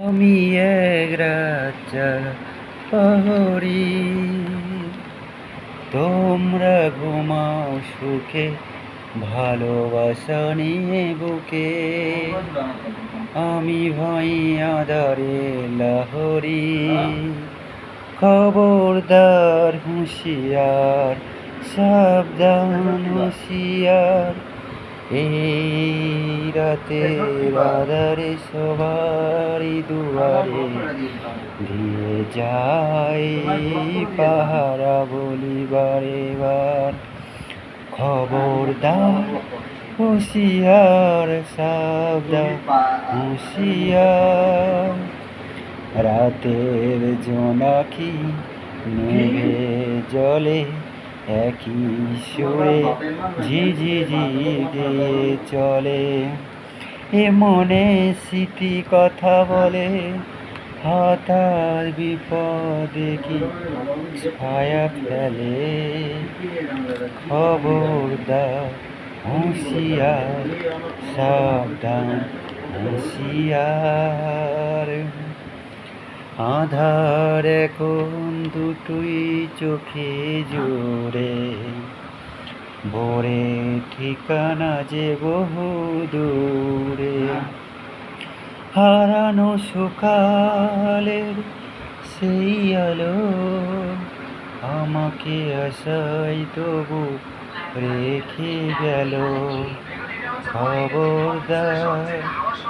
আমি এক রাজা প্রহরী। তোমরা ঘুমাও সুখে, ভালোবাসা নিয়ে বুকে। আমি ভাই আদারে লাহরি। খবরদার হুঁশিয়ার, সাবধান হুঁশিয়ার। এই রাতে রাধারে সবারই দুয়ারে দিয়ে যাই পাহারা বলি বারে বার খবরদার হুঁশিয়ার সাবধান হুঁশিয়ার। রাতের জোনাকি নেভে জলে একই সুরে ঝিঝি ঝি গিয়ে চলে। এ মনে স্মৃতি কথা বলে হঠাৎ বিপদে কি ছায়া ফেলে? খবরদার, হুঁশিয়ার, সাবধান, হুঁশিয়ার। আধার এখন দুটুই চোখে জোরে ভোরে ঠিকানা যে বহু দূরে। হারানো সকালের সেই আলো আমাকে আশাই তবু রেখে গেল। খবরদার